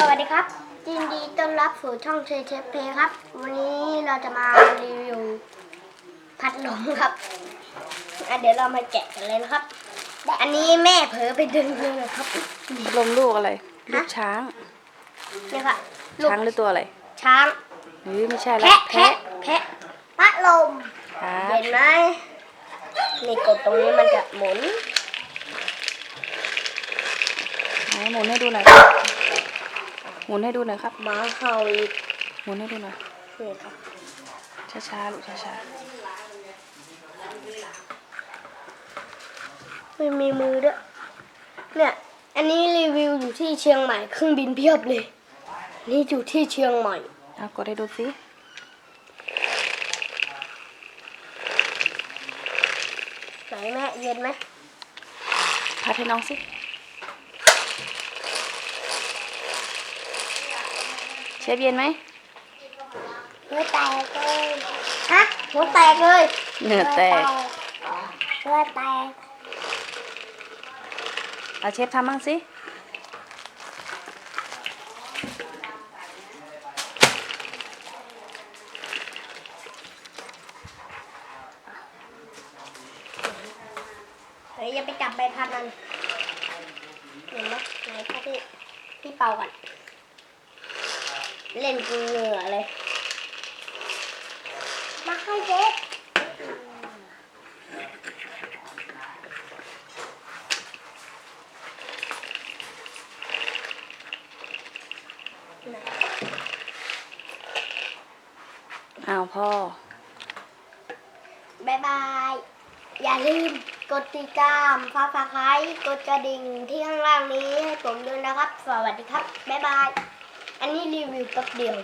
สวัสดีครับยินดีต้อนรับสู่ช่องเชฟเชฟเพครับ วันนี้เราจะมารีวิวพัดลมครับอะเดี๋ยวเรามาแกะกันเลยนะครับ อันนี้แม่เผลอไปดึงเลยนะครับพัดลมลูกอะไร ลูกช้างนี่ค่ะลูกช้างหรือตัวอะไร ช้างหรือไม่ใช่ละแพะแพะแพะพัดลมครับเห็นไหมนี่กดตรงนี้มันจะหมุนไหนหมุนให้ดูหน่อยครับ หมุนให้ดูหน่อยครับหมาเห่าอีกหมุนให้ดูหน่อยนี่ครับช้าๆลูกช้าไม่มีมือด้วยเนี่ยอันนี้รีวิวอยู่ที่เชียงใหม่เครื่องบินเพียบเลย นี่อยู่ที่เชียงใหม่ๆเอากดให้ดูสิไหนแม่เย็นไหมพัดให้น้องสิ ชฟเย็นไหมหัวแตกเลยฮะหัวแตกเลยเหงื่อแตกหัวแตกเอาเชฟทำบ้างสิเฮ้ยอย่าไปจับใบพัดมันเห็นไหมไหนพัดที่พี่เป่าก่อน เล่นกูเหงื่อเลย มาให้เจ๊ไหนอ้าวพ่อบายบาย อย่าลืมกดติดตามฟ้าฟ้าคายกดกระดิ่งที่ข้างล่างนี้ให้ผมด้วยนะครับ สวัสดีครับ บ๊ายบาย อันนี้รีวิวแป๊บเดียว